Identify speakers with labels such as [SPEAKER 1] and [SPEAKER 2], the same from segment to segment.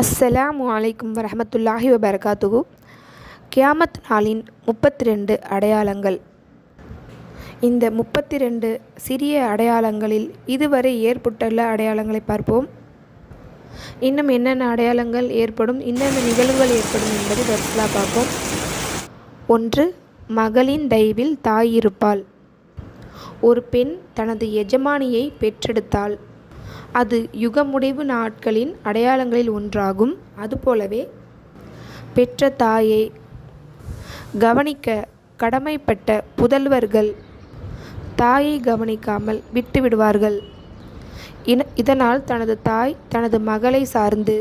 [SPEAKER 1] அஸ்ஸலாமு அலைக்கும் வரமத்துல்லாஹி வபர்காத்துகு கியாமத் நாளின் முப்பத்தி ரெண்டு அடையாளங்கள். இந்த முப்பத்தி ரெண்டு சிறிய அடையாளங்களில் இதுவரை ஏற்பட்டுள்ள அடையாளங்களை பார்ப்போம். இன்னும் என்னென்ன அடையாளங்கள் ஏற்படும் என்னென்ன நிகழ்வுகள் ஏற்படும் என்பதை வரிசலாக பார்ப்போம். ஒன்று மகளின் தயவில் தாய் இருப்பாள். ஒரு பெண் தனது எஜமானியை பெற்றெடுத்தாள். அது யுகமுடிவு நாட்களின் அடையாளங்களில் ஒன்றாகும். அதுபோலவே பெற்ற தாயை கவனிக்க கடமைப்பட்ட புதல்வர்கள் தாயை கவனிக்காமல் விட்டுவிடுவார்கள் இன இதனால் தனது தாய் தனது மகளை சார்ந்து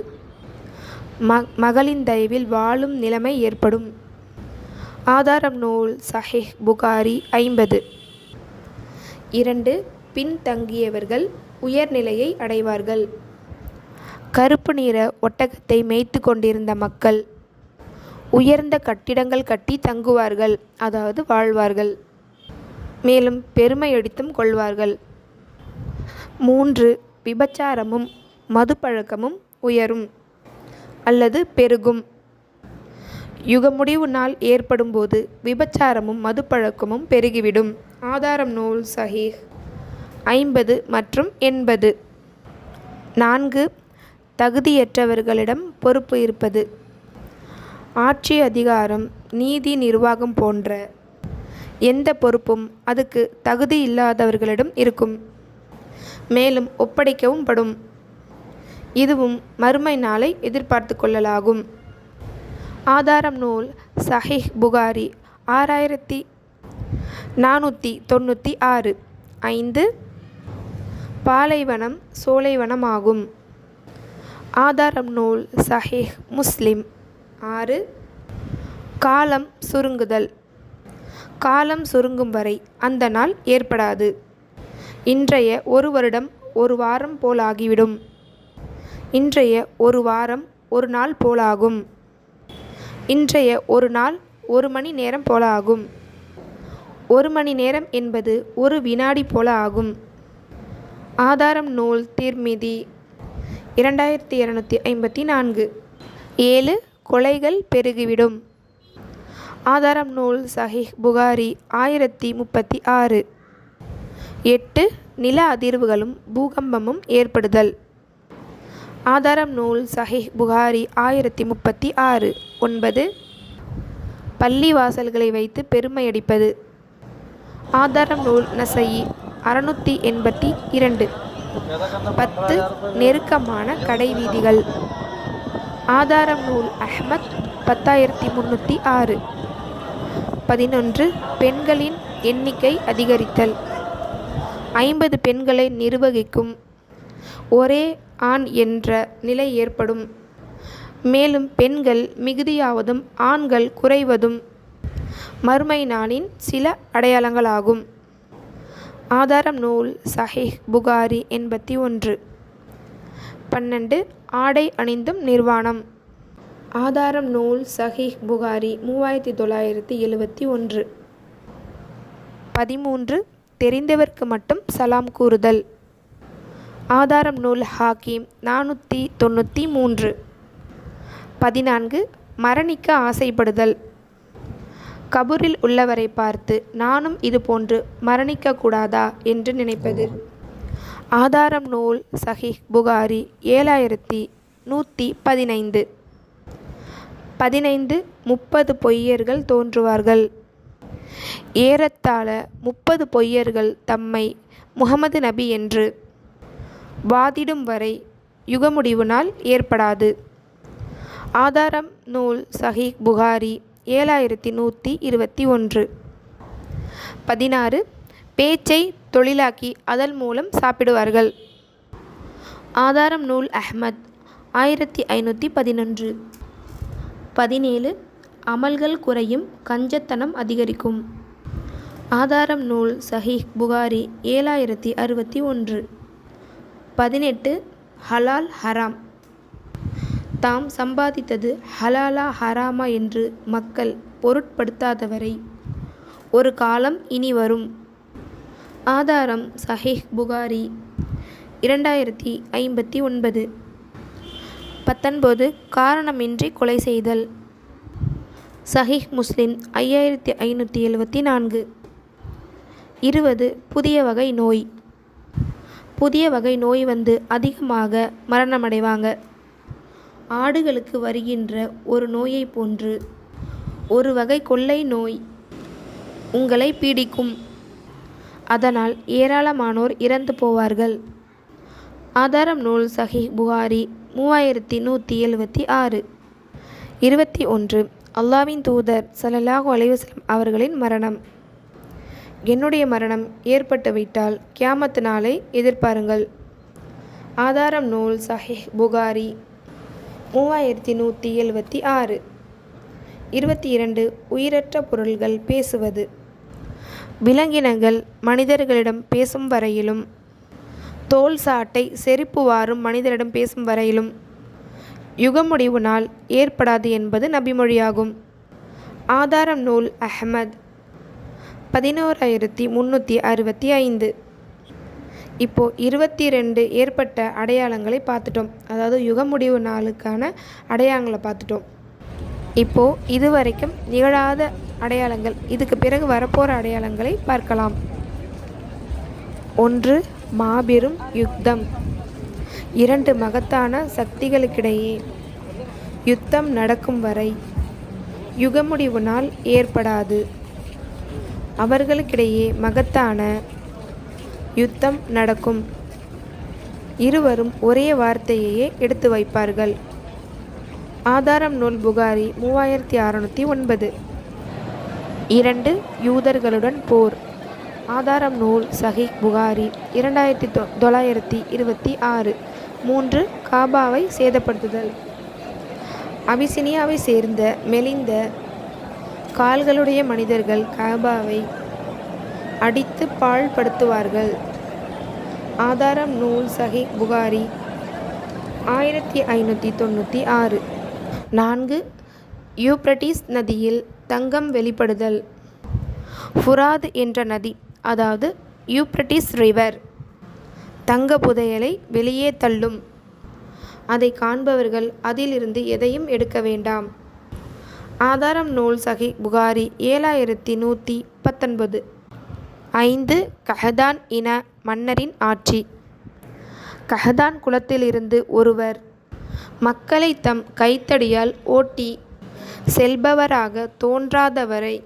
[SPEAKER 1] ம மகளின் தயவில் வாழும் நிலைமை ஏற்படும். ஆதாரம் நூல் சஹிஹ் புகாரி ஐம்பது. இரண்டு பின்தங்கியவர்கள் உயர்நிலையை அடைவார்கள். கருப்பு நிற ஒட்டகத்தை மேய்த்து கொண்டிருந்த மக்கள் உயர்ந்த கட்டிடங்கள் கட்டி தங்குவார்கள் அதாவது வாழ்வார்கள். மேலும் பெருமையடித்தும் கொள்வார்கள். மூன்று விபச்சாரமும் மதுப்பழக்கமும் உயரும் அல்லது பெருகும். யுகமுடிவு நாள் ஏற்படும்போது விபச்சாரமும் மதுப்பழக்கமும் பெருகிவிடும். ஆதாரம் நூல் சஹீஹ். ஐம்பது மற்றும் எண்பது. நான்கு தகுதியற்றவர்களிடம் பொறுப்பு இருப்பது. ஆட்சி அதிகாரம் நீதி நிர்வாகம் போன்ற எந்த பொறுப்பும் அதுக்கு தகுதி இல்லாதவர்களிடம் இருக்கும். மேலும் ஒப்படைக்கவும் படும். இதுவும் மறுமை நாளை எதிர்பார்த்து கொள்ளலாகும். ஆதாரம் நூல் சஹிஹ் புகாரி ஆறாயிரத்தி நானூற்றி தொண்ணூற்றி ஆறு. ஐந்து பாலைவனம் சோலைவனமாகும். ஆதாரம் நூல் சஹீஹ் முஸ்லிம். ஆறு. காலம் சுருங்குதல். காலம் சுருங்கும் வரை அந்த நாள் ஏற்படாது. இன்றைய ஒரு வருடம் ஒரு வாரம் போலாகிவிடும். இன்றைய ஒரு வாரம் ஒரு நாள் போலாகும். இன்றைய ஒரு நாள் ஒரு மணி நேரம் போல ஆகும் ஒரு மணி நேரம் என்பது ஒரு வினாடி போல ஆகும். ஆதாரம் நூல் தீர்மிதி இரண்டாயிரத்தி இரநூத்தி ஐம்பத்தி நான்கு. ஏழு கொலைகள் பெருகிவிடும். ஆதாரம் நூல் சஹிஹ் புகாரி ஆயிரத்தி முப்பத்தி ஆறு. எட்டு நில அதிர்வுகளும் பூகம்பமும் ஏற்படுதல். ஆதாரம் நூல் சஹிஹ் புகாரி ஆயிரத்தி முப்பத்தி ஆறு. ஒன்பது பள்ளி வாசல்களை வைத்து பெருமையடிப்பது. ஆதாரம் நூல் நசையி அறுநூற்றி எண்பத்தி இரண்டு. பத்து நெருக்கமான கடை வீதிகள். ஆதாரம் நூல் அஹ்மத் பத்தாயிரத்தி முந்நூற்றி ஆறு. பதினொன்று பெண்களின் எண்ணிக்கை அதிகரித்தல். ஐம்பது பெண்களை நிர்வகிக்கும். ஒரே ஆண் என்ற நிலை ஏற்படும். மேலும் பெண்கள் மிகுதியாவதும் ஆண்கள் குறைவதும் மறுமை நாளின் சில அடையாளங்களாகும். ஆதாரம் நூல் சஹிஹ் புகாரி எண்பத்தி ஒன்று. பன்னெண்டு ஆடை அணிந்தும் நிர்வாணம். ஆதாரம் நூல் சஹிஹ் புகாரி மூவாயிரத்தி தொள்ளாயிரத்தி எழுபத்தி ஒன்று. பதிமூன்று தெரிந்தவர்க்கு மட்டும் சலாம் கூறுதல். ஆதாரம் நூல் ஹாக்கிம் நானூற்றி தொண்ணூற்றி மூன்று. பதினான்கு மரணிக்க ஆசைப்படுதல். கபூரில் உள்ளவரை பார்த்து நானும் இது போன்று மரணிக்கக்கூடாதா? என்று நினைப்பது. ஆதாரம் நூல் சஹிஹ் புகாரி ஏழாயிரத்தி நூற்றி பதினைந்து. பதினைந்து முப்பது பொய்யர்கள் தோன்றுவார்கள். ஏறத்தாழ முப்பது பொய்யர்கள் தம்மை முகமது நபி என்று வாதிடும் வரை யுகமுடிவு நாள் ஏற்படாது. ஆதாரம் நூல் சஹீக் புகாரி ஏழாயிரத்தி நூற்றி இருபத்தி ஒன்று. பதினாறு. பேச்சை தொழிலாக்கி அதன் மூலம் சாப்பிடுவார்கள். ஆதாரம் நூல் அஹ்மத் ஆயிரத்தி ஐநூற்றி பதினொன்று. பதினேழு. அமல்கள் குறையும் கஞ்சத்தனம் அதிகரிக்கும். ஆதாரம் நூல் சஹீஹ் புகாரி ஏழாயிரத்தி அறுபத்தி ஒன்று. பதினெட்டு. ஹலால் ஹராம். தாம் சம்பாதித்தது ஹலாலா ஹராமா என்று மக்கள் பொருட்படுத்தாதவரை. ஒரு காலம் இனி வரும். ஆதாரம் சஹீஹ் புகாரி இரண்டாயிரத்தி ஐம்பத்தி ஒன்பது. பத்தொன்பது காரணமின்றி கொலை செய்தல். சஹிஹ் முஸ்லிம் ஐயாயிரத்தி ஐநூற்றி எழுபத்தி நான்கு. இருபது புதிய வகை நோய். புதிய வகை நோய் வந்து அதிகமாக மரணமடைவாங்க. ஆடுகளுக்கு வருகின்ற ஒரு நோயைப் போன்று. ஒரு வகை கொள்ளை நோய் உங்களை பீடிக்கும். அதனால் ஏராளமானோர் இறந்து போவார்கள். ஆதாரம் நூல் சஹி புகாரி மூவாயிரத்தி நூற்றி எழுபத்தி ஆறு. இருபத்தி ஒன்று. அல்லாவின் தூதர் சலல்லாஹு அலைஹி அவர்களின் மரணம். என்னுடைய மரணம் ஏற்பட்டுவிட்டால் கியாமத்து நாளை எதிர்பாருங்கள். ஆதாரம் நூல் சஹிஹ் புகாரி மூவாயிரத்தி நூற்றி எழுபத்தி ஆறு. இருபத்தி இரண்டு உயிரற்ற பொருள்கள் பேசுவது. விலங்கினங்கள் மனிதர்களிடம் பேசும் வரையிலும் தோல் சாட்டை செருப்பு வாரும் மனிதரிடம் பேசும் வரையிலும் யுகமுடிவு நாள் ஏற்படாது என்பது நபிமொழியாகும். ஆதாரம் நூல் அஹமத். பதினோராயிரத்தி முன்னூற்றி அறுபத்தி ஐந்து. இப்போது இருபத்தி ரெண்டு ஏற்பட்ட அடையாளங்களை பார்த்துட்டோம். அதாவது யுகமுடிவு நாளுக்கான அடையாளங்களை பார்த்துட்டோம். இப்போது இதுவரைக்கும் நிகழாத அடையாளங்கள் இதுக்கு பிறகு வரப்போகிற அடையாளங்களை பார்க்கலாம். ஒன்று மாபெரும் யுத்தம். இரண்டு மகத்தான சக்திகளுக்கிடையே யுத்தம் நடக்கும் வரை யுகமுடிவு நாள் ஏற்படாது. அவர்களுக்கிடையே மகத்தான யுத்தம் நடக்கும். இருவரும் ஒரே வார்த்தையையே எடுத்து வைப்பார்கள். ஆதாரம் நூல் புகாரி மூவாயிரத்தி அறநூற்றி ஒன்பது. இரண்டு யூதர்களுடன் போர். ஆதாரம் நூல் சஹி புகாரி இரண்டாயிரத்தி தொ தொள்ளாயிரத்தி இருபத்தி ஆறு. மூன்று காபாவை சேதப்படுத்துதல். அபிசினியாவை சேர்ந்த மெலிந்த கால்களுடைய மனிதர்கள் காபாவை அடித்து பாழ்படுத்துவார்கள் ஆதாரம் நூல் சஹி புகாரி. ஆயிரத்தி ஐநூற்றி தொண்ணூற்றி ஆறு. நான்கு யூப்ரட்டிஸ் நதியில் தங்கம் வெளிப்படுதல். ஃபுராத் என்ற நதி அதாவது யூப்ரட்டிஸ் ரிவர் தங்க புதையலை வெளியே தள்ளும். அதை காண்பவர்கள் அதிலிருந்து எதையும் எடுக்க வேண்டாம். ஆதாரம் நூல் சகி புகாரி ஏழாயிரத்தி நூற்றி பத்தொன்பது. ஐந்து கஹதான் இன மன்னரின் ஆட்சி. கஹதான் குலத்திலிருந்து ஒருவர் மக்களை தம் கைத்தடியால் ஓட்டி செல்பவராக தோன்றாதவரை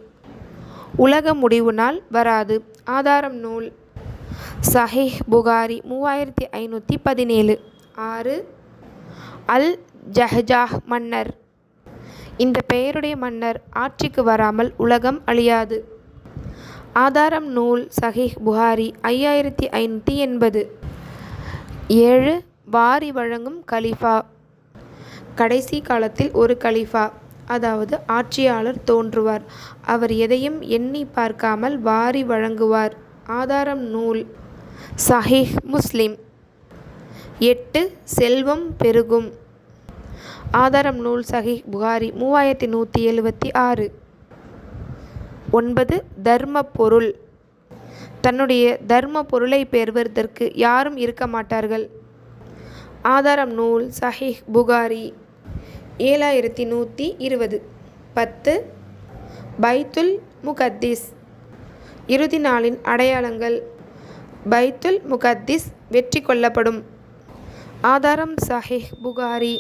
[SPEAKER 1] உலக முடிவு நாள் வராது. ஆதாரம் நூல். சஹிஹ் புகாரி மூவாயிரத்தி ஐநூற்றி பதினேழு. ஆறு. அல் ஜஹஜாஹ் மன்னர். இந்த பெயருடைய மன்னர் ஆட்சிக்கு வராமல் உலகம் அழியாது. ஆதாரம் நூல் சஹிஹ் புகாரி ஐயாயிரத்தி ஐநூற்றி எண்பது. ஏழு வாரி வழங்கும் கலிஃபா. கடைசி காலத்தில் ஒரு கலிஃபா அதாவது ஆட்சியாளர் தோன்றுவார். அவர் எதையும் எண்ணி பார்க்காமல் வாரி வழங்குவார். ஆதாரம் நூல் சஹிஹ் முஸ்லிம். எட்டு செல்வம் பெருகும். ஆதாரம் நூல் சஹிஹ் புகாரி மூவாயிரத்தி நூற்றி எழுபத்தி ஆறு. ஒன்பது தர்ம பொருள் தன்னுடைய தர்ம பொருளை பெறுவதற்கு யாரும் இருக்க மாட்டார்கள். ஆதாரம் நூல் சஹிஹ் புகாரி. ஏழாயிரத்தி நூற்றி இருபது. பத்து பைத்துல் முகத்திஸ். இறுதி நாளின் அடையாளங்கள். பைத்துல் முகத்திஸ் வெற்றி கொள்ளப்படும். ஆதாரம் சஹிஹ் புகாரி.